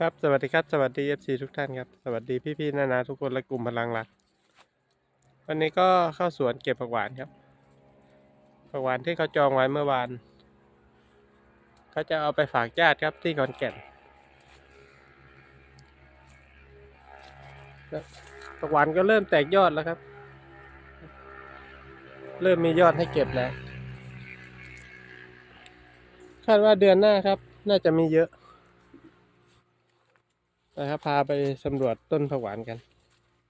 ครับสวัสดีครับสวัสดี FC ทุกท่านครับสวัสดีพี่ๆนานาทุกคนและกลุ่มพลังรัก วันนี้ก็เข้าสวนเก็บผักหวานครับผักหวานที่เขาจองไว้เมื่อวานเขาจะเอาไปฝากญาติครับที่ขอนแก่นแล้วผักหวานก็เริ่มแตกยอดแล้วครับ เริ่มมียอดให้เก็บแล้วคาดว่าเดือนหน้าครับ น่าจะมีเยอะ นะครับพาไปสำรวจต้นผักหวานกัน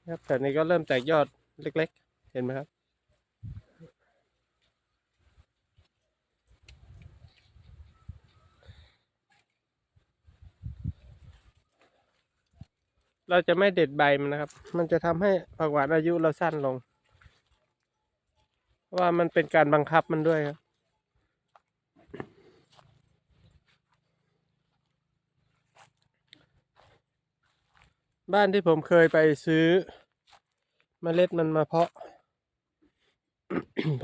นะครับแต่นี้ก็เริ่มแตกยอดเล็ก ๆ เห็นไหมครับ เราจะไม่เด็ดใบมันนะครับ มันจะทำให้ผักหวานอายุเราสั้นลง ว่ามันเป็นการบังคับมันด้วยครับ บ้านที่ผมเคยไปซื้อเมล็ดมันมาเพาะ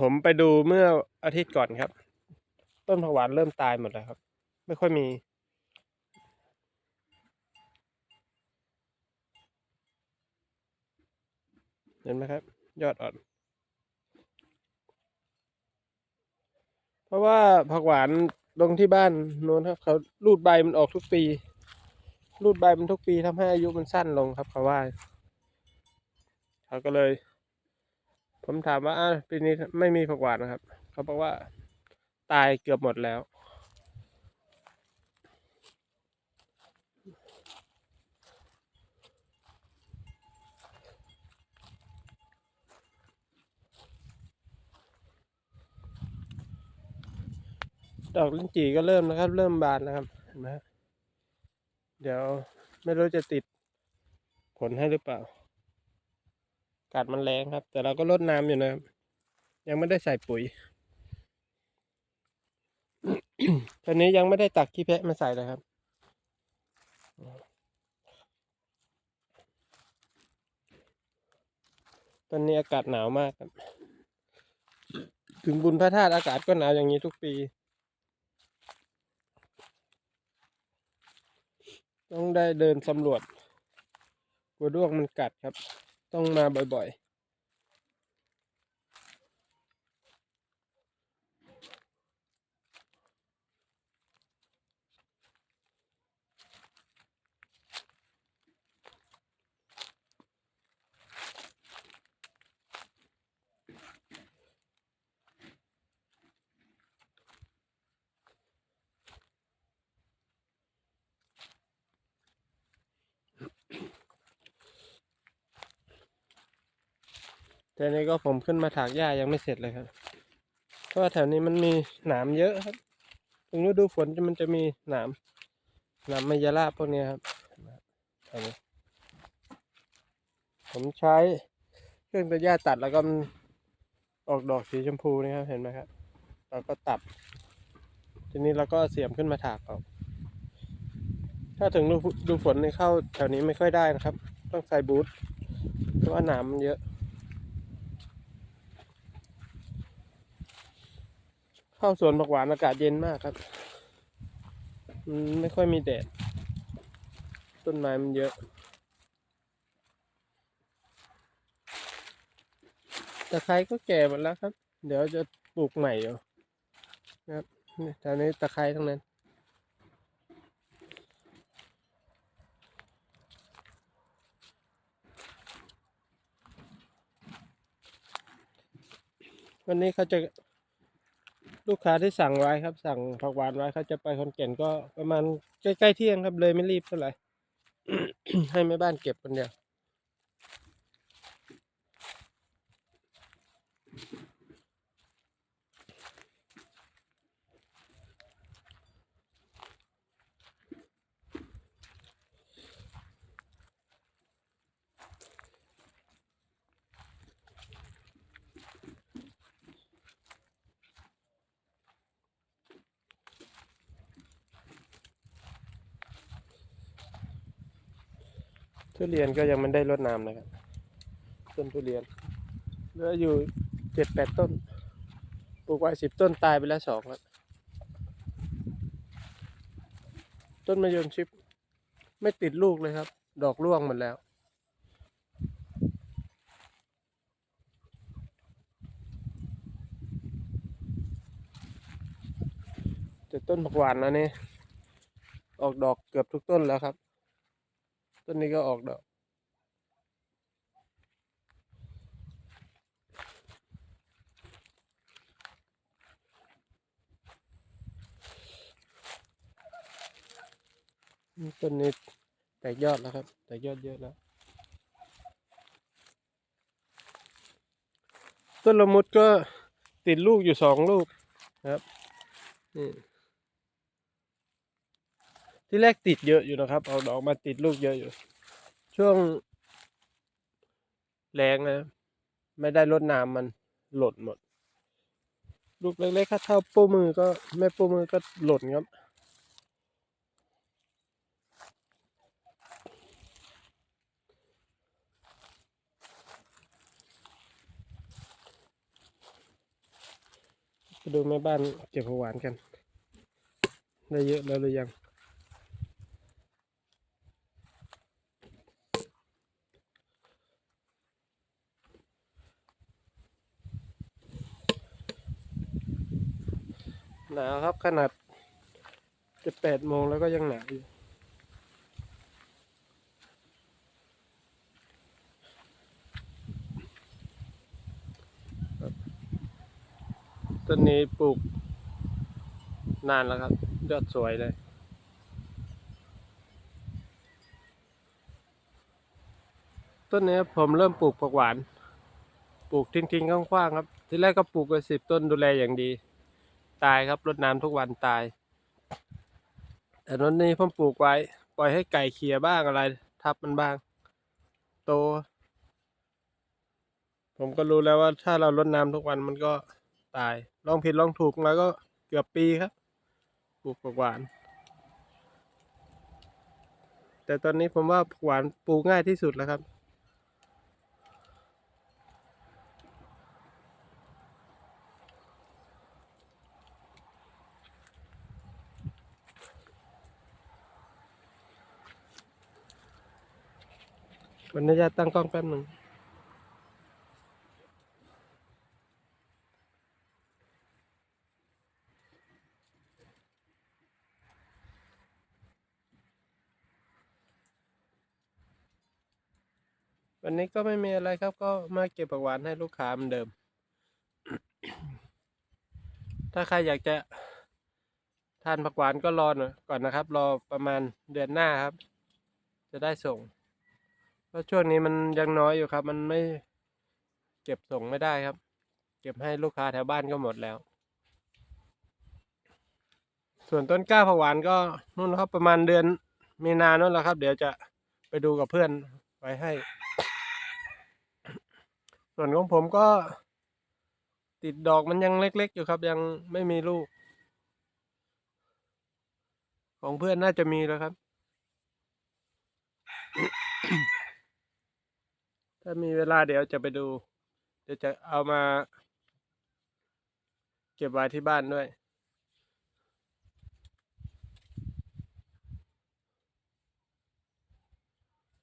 ผมไปดูเมื่ออาทิตย์ก่อนครับ ต้นผักหวานเริ่มตายหมดแล้วครับ ไม่ค่อยมี เห็นไหมครับ ยอดอ่อน เพราะว่าผักหวานลงที่บ้านโน้นครับ เขารูดใบมันออกทุกปี รูดใบมันทุกปีทำให้อายุมันสั้นลงครับเขาว่าเขาก็เลย ผมถามว่าอปีนี้ไม่มีผักหวานนะครับ เขาบอกว่าตายเกือบหมดแล้ว ดอกลิ้นจี่ก็เริ่มนะครับ เริ่มบานแล้วครับเห็นไหม เดี๋ยวไม่รู้จะติดผลให้หรือเปล่าอากาศมันแรงครับ แต่เราก็ลดน้ำอยู่นะครับยังไม่ได้ใส่ปุ๋ย ตอนนี้ยังไม่ได้ตักขี้แพะมาใส่เลยครับ ตอนนี้อากาศหนาวมากครับ ถึงบุญพระธาตุอากาศก็หนาวอย่างนี้ทุกปี ต้องได้เดินสำรวจกลัวด้วงมันกัดครับ ต้องมาบ่อยๆ แต่นี้ก็ผมขึ้นมาถากหญ้ายังไม่เสร็จเลยครับ เพราะว่าแถวนี้มันมีหนามเยอะครับ ถึงฤดูฝนมันจะมีหนามหนามมายาลาพวกนี้ครับแถวนี้ผมใช้เครื่องตัดหญ้าตัดแล้วก็ออกดอกสีชมพูนี่ครับเห็นไหมครับเราก็ตัด ทีนี้เราก็เสียมขึ้นมาถากเอาถ้าถึงฤดูดูฝนนี่เข้าแถวนี้ไม่ค่อยได้นะครับ ต้องใส่บูทเพราะว่าหนามมันเยอะ เข้าสวนผักหวานอากาศเย็นมากครับไม่ค่อยมีแดด ต้นไม้มันเยอะ ตะไคร้ก็แก่หมดแล้วครับ เดี๋ยวจะปลูกใหม่อยู่นะครับนี่แถวนี้ตะไคร้ทั้งนั้นวันนี้เขาจะ ลูกค้าที่สั่งไว้ครับ สั่งผักหวานไว้เขาจะไปคอนแก่นก็ประมาณใกล้ๆเที่ยงครับเลยไม่รีบเท่าไหร่ให้แม่บ้านเก็บคนเดียว ทุเรียนก็ยังไม่ได้รดน้ำนะครับ ต้นทุเรียนเหลืออยู่เจ็ดแปดต้น ปลูกไว้สิบต้นตายไปแล้วสองแล้ว ต้นมะยมชิป ไม่ติดลูกเลยครับ ดอกร่วงหมดแล้วแต่ต้นผักหวานนะนี่ ออกดอกเกือบทุกต้นแล้วครับ ต้นนี้ก็ออกดอกต้นนี้แตกยอดแล้วครับ แตกยอดเยอะแล้ว ต้นละมุดก็ติดลูกอยู่สองลูกครับนี่ ที่แรกติดเยอะอยู่นะครับเอาดอกมาติดลูกเยอะอยู่ ช่วงแรงนะ ไม่ได้รดน้ำมันหล่นหมด ลูกเล็กๆถ้าเท่าป้มือก็แม่ป้มือก็หล่นครับไปดูแม่บ้านเก็บผักหวานกัน ได้เยอะแล้วหรือยัง หนาวครับขนาดจะแปดโมงแล้วก็ยังหนาวอยู่ต้นนี้ปลูก นานแล้วครับ ยอดสวยเลยต้นนี้ผมเริ่มปลูกผักหวาน ปลูกทิ้งๆกว้างๆครับ ที่แรกก็ปลูกไปสิบต้นดูแลอย่างดี ตายครับรดน้ำทุกวันตาย แต่ต้นนี้ผมปลูกไว้ ปล่อยให้ไก่เขี่ยบ้างอะไร ทับมันบ้าง โต ผมก็รู้แล้วว่าถ้าเรารดน้ำทุกวันมันก็ตายลองผิดลองถูกแล้วก็เกือบปีครับปลูกผักหวาน แต่ตอนนี้ผมว่าผักหวานปลูกง่ายที่สุดแล้วครับ วันนี้จะตั้งกล้องแป๊บหนึ่งวันนี้ก็ไม่มีอะไรครับ ก็มาเก็บผักหวานให้ลูกค้าเหมือนเดิม ถ้าใครอยากจะทานผักหวานก็รอหน่อยก่อนนะครับ รอประมาณเดือนหน้าครับ จะได้ส่ง เพราะช่วงนี้มันยังน้อยอยู่ครับ มันไม่เก็บส่งไม่ได้ครับ เก็บให้ลูกค้าแถวบ้านก็หมดแล้ว ส่วนต้นกล้าผักหวานก็นู่นครับประมาณเดือนมีนาโน่นแหละครับ เดี๋ยวจะไปดูกับเพื่อนไว้ให้ ส่วนของผมก็ ติดดอกมันยังเล็ก ๆ อยู่ครับ ยังไม่มีลูก ของเพื่อนน่าจะมีแล้วครับ ถ้ามีเวลาเดี๋ยวจะไปดู เดี๋ยวจะเอามา เก็บไว้ที่บ้านด้วย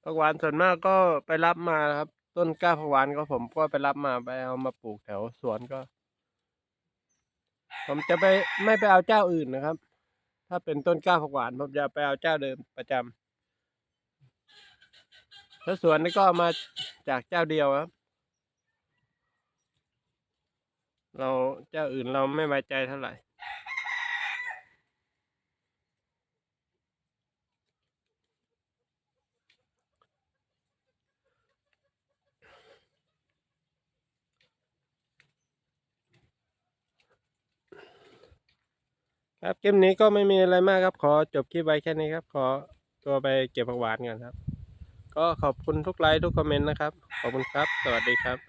ผักหวานส่วนมากก็ไปรับมาครับ ต้นกล้าผักหวานก็ผมก็ไปรับมาไปเอามาปลูกแถวสวนก็ ผมจะไปไม่ไปเอาเจ้าอื่นนะครับ ถ้าเป็นต้นกล้าผักหวานผมจะไปเอาเจ้าเดิมประจำแล้วสวนนี่ก็มา จากเจ้าเดียวครับ เราเจ้าอื่นเราไม่ไว้ใจเท่าไหร่ครับคลิปนี้ก็ไม่มีอะไรมากครับ ขอจบคลิปไว้แค่นี้ครับ ขอตัวไปเก็บผักหวานกันครับ ก็ขอบคุณทุกไลค์ทุกคอมเมนต์นะครับ ขอบคุณครับ สวัสดีครับ